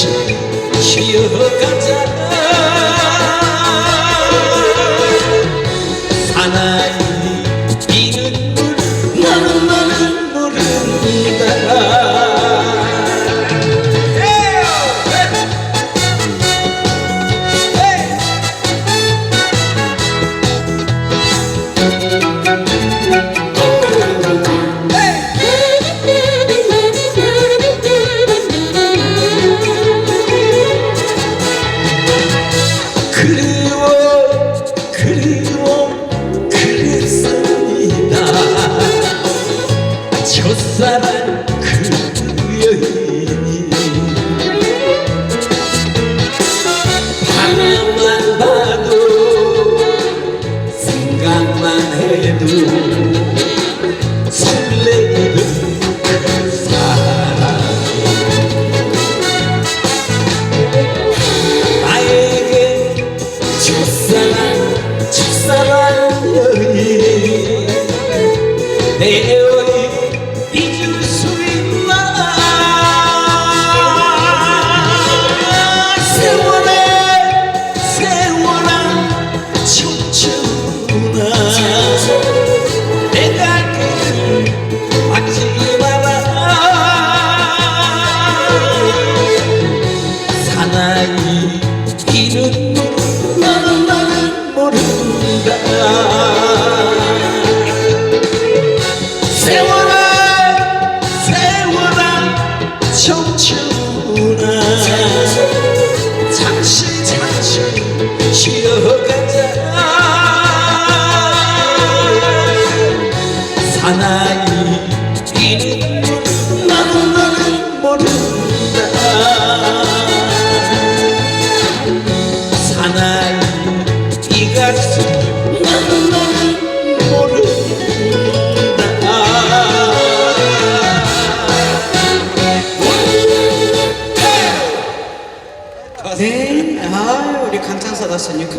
She, she, she, she, 그리워 그랬습니다. 첫사랑 그 They do 이는 나는 나는 모른다. 사나이 이 가슴 나는 나는 모른다. 네, 아 우리 강창사 가수님 큰